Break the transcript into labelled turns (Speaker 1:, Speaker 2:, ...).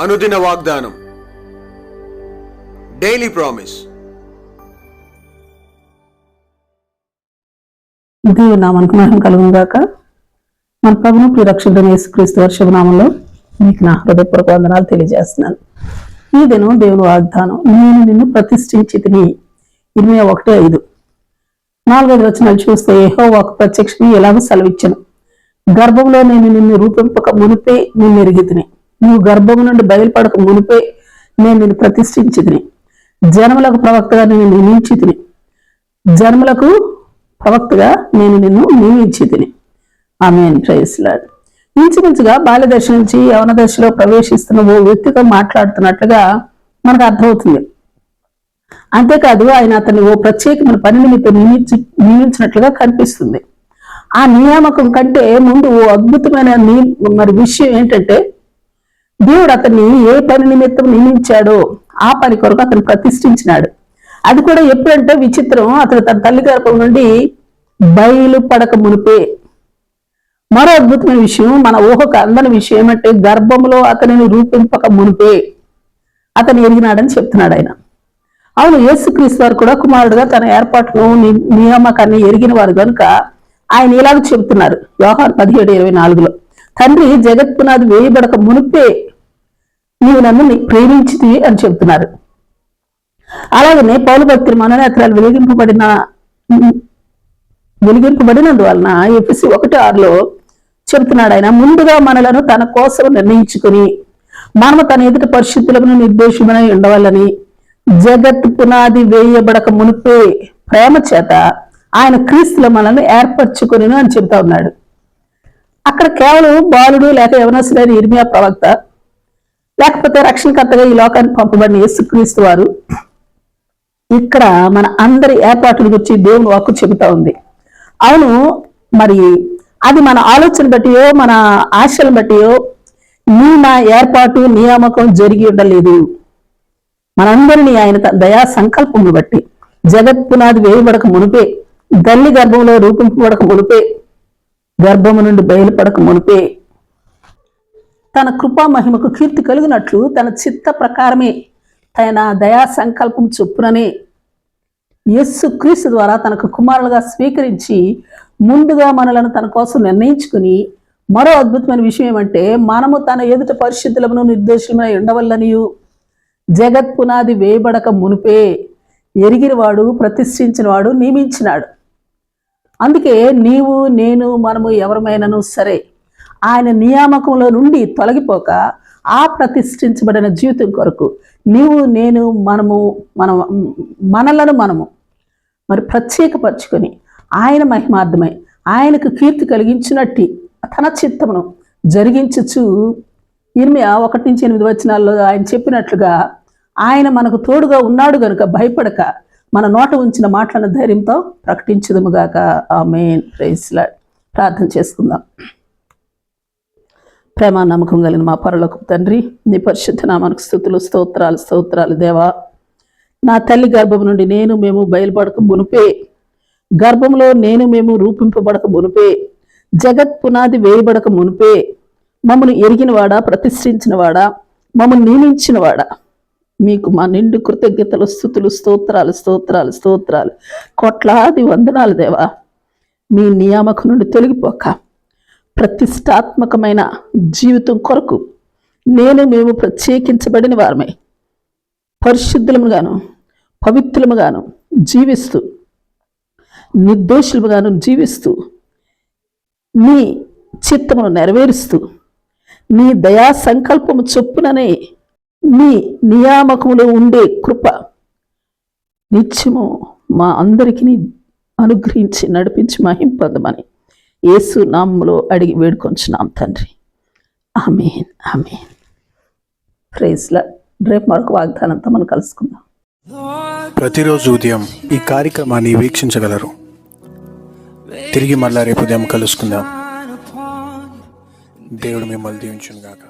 Speaker 1: అనుదిన వాగ్దానం. Daily promise
Speaker 2: దేవుని నామానికి మహిమ కలుగును గాక మన ప్రభును ప్రిరక్షకుడైన యేసుక్రీస్తు వర్షభ నామంలో మీకు నా హృదయపూర్వక వందనాలు తెలియజేస్తున్నాను. ఈ దినం దేవుని వాగ్దానం నేను నిన్ను ప్రతిష్ఠించి తిని ఇరవై ఒకటి ఐదు. నాలుగైదు వచనాలు చూస్తే ఏహో ఒక ప్రత్యక్షని ఎలాగో సెలవిచ్చాను. గర్భంలో నేను నిన్ను రూపింపక మునిపే నిన్ను ఎరిగితిని. నువ్వు గర్భము నుండి బయలుపడక మునిపే నేను నిన్ను ప్రతిష్ఠించితిని. జన్మలకు జనములకు ప్రవక్తగా నేను నియమించి తిని జన్మలకు ప్రవక్తగా నేను నిన్ను నియమించి తిని ఆమె ప్రేయస్లాడు ఇంచుమించుగా బాల్య దశ నుంచి యవన దశలో ప్రవేశిస్తున్న ఓ వ్యక్తితో మాట్లాడుతున్నట్లుగా మనకు అర్థమవుతుంది. అంతేకాదు ఆయన అతన్ని ఓ ప్రత్యేకమైన పని నిమిత్తం నియమించి నియమించినట్లుగా కనిపిస్తుంది. ఆ నియామకం కంటే ముందు ఓ అద్భుతమైన మరి విషయం ఏంటంటే దేవుడు అతన్ని ఏ పని నిమిత్తం నియమించాడో ఆ పని కొరకు అతను ప్రతిష్ఠించినాడు. అది కూడా ఎప్పుడంటే విచిత్రం. అతను తన తల్లి గర్భం నుండి బయలు పడక మునిపే. మరో అద్భుతమైన విషయం మన ఊహకు అందని విషయం ఏమంటే గర్భంలో అతనిని రూపింపక మునిపే. అతను ఎరిగినాడని చెప్తున్నాడు ఆయన. అవును యేసుక్రీస్తు వారు కూడా కుమారుడుగా తన ఏర్పాటును ని- నియామకాన్ని ఎరిగిన వారు కనుక ఆయన ఇలాగ చెబుతున్నారు. వ్యవహారం పదిహేడు ఇరవై నాలుగులో. తండ్రి జగత్ పునాది వేయబడక మునిపే నీవు నన్ను ప్రేమించింది అని చెబుతున్నారు. అలాగనే పౌలు భక్తులు మననేత్రాలు వెలిగింపబడిన వెలిగింపబడినందువలన ఎఫ్సి ఒకటి ఆరులో చెబుతున్నాడు ఆయన ముందుగా మనలను తన కోసం నిర్ణయించుకుని మనము తన ఎదుట పరిశుద్ధులను నిర్దేశమని ఉండవాలని జగత్ పునాది వేయబడక మునిపే ప్రేమ చేత ఆయన క్రీస్తుల మనల్ని ఏర్పరచుకుని అని చెబుతా ఉన్నాడు. అక్కడ కేవలం బాలుడు లేక యవనస్తుడైన ఇర్మియా ప్రవక్త లేకపోతే రక్షణకర్తగా ఈ లోకానికి పంపబడిన యేసుక్రీస్తు వారు ఇక్కడ మన అందరి ఏర్పాట్ల గురించి దేవుని వాక్కు చెబుతా ఉంది. అవును మరి అది మన ఆలోచన బట్టియో మన ఆశలను బట్టియో నీ నా ఏర్పాటు నియామకం జరిగి ఉండలేదు. మనందరినీ ఆయన దయా సంకల్పమును బట్టి జగత్ పునాది వేయబడక మునిపే గల్లి గర్భంలో రూపింపబడక మునిపే గర్భము నుండి బయలుపడక మునిపే తన కృపా మహిమకు కీర్తి కలిగినట్లు తన చిత్త ప్రకారమే తన దయా సంకల్పం చొప్పుననే యస్సు క్రీస్తు ద్వారా తనకు కుమారులుగా స్వీకరించి ముందుగా మనలను తన కోసం నిర్ణయించుకుని మరో అద్భుతమైన విషయం ఏమంటే మనము తన ఎదుట పరిస్థితులను నిర్దోషులమై ఉండవల్లనియు. జగత్ పునాది వేయబడక మునిపే ఎరిగినవాడు ప్రతిష్ఠించినవాడు నియమించినాడు. అందుకే నీవు నేను మనము ఎవరమైనను సరే. ఆయన నియామకంలో నుండి తొలగిపోక ఆ ప్రతిష్ఠించబడిన జీవితం కొరకు నీవు నేను మనము మన మనలను మనము మరి ప్రత్యేకపరచుకొని ఆయన మహిమార్థమై ఆయనకు కీర్తి కలిగించినట్టు తన చిత్తమును జరిగించచ్చు ఇర్మియా ఒకటి నుంచి ఎనిమిది వచనాల్లో ఆయన చెప్పినట్లుగా ఆయన మనకు తోడుగా ఉన్నాడు గనుక భయపడక. మన నోట ఉంచిన మాటలను ధైర్యంతో ప్రకటించదుముగాక ఆ మెయిన్ ప్రైస్లా ప్రార్థన చేసుకుందాం. ప్రేమ నమ్మకం కలిగిన మా పరలోకి తండ్రి నీ పరిశుద్ధ నామానికి స్థుతులు స్తోత్రాలు స్తోత్రాలు దేవా. నా తల్లి గర్భం నుండి నేను మేము బయలుపడక మునిపే గర్భంలో నేను మేము రూపింపబడక మునిపే జగత్ పునాది వేయబడక మునిపే మమ్మల్ని ఎరిగినవాడా ప్రతిష్ఠించినవాడా మమ్మల్ని నియమించినవాడా? మీకు మా నిండు కృతజ్ఞతలు స్థుతులు స్తోత్రాలు స్తోత్రాలు స్తోత్రాలు. కోట్లాది వందనాలు దేవా. మీ నియామకు నుండి తొలగిపోక ప్రతిష్టాత్మకమైన జీవితం కొరకు నేను మేము ప్రత్యేకించబడిన వారమే. పరిశుద్ధులముగాను పవిత్రముగాను జీవిస్తూ నిర్దోషులుగాను జీవిస్తూ నీ చిత్తమును నెరవేరుస్తూ నీ దయా సంకల్పము చొప్పుననే నీ నియామకములో ఉండే కృప నిత్యము మా అందరికీ అనుగ్రహించి నడిపించి మహింపదమని యేసు నామములో అడిగి వేడుకొంచున్నాం తండ్రి. Amen amen. ప్రైజ్లా రేపు మరొక వాగ్దానంతో మనం కలుసుకుందాం.
Speaker 3: ప్రతిరోజు ఉదయం ఈ కార్యక్రమాన్ని వీక్షించగలరు. తిరిగి మళ్ళా రేపు ఉదయం కలుసుకుందాం. దేవుడు మిమ్మల్ని దీవించునుగాక.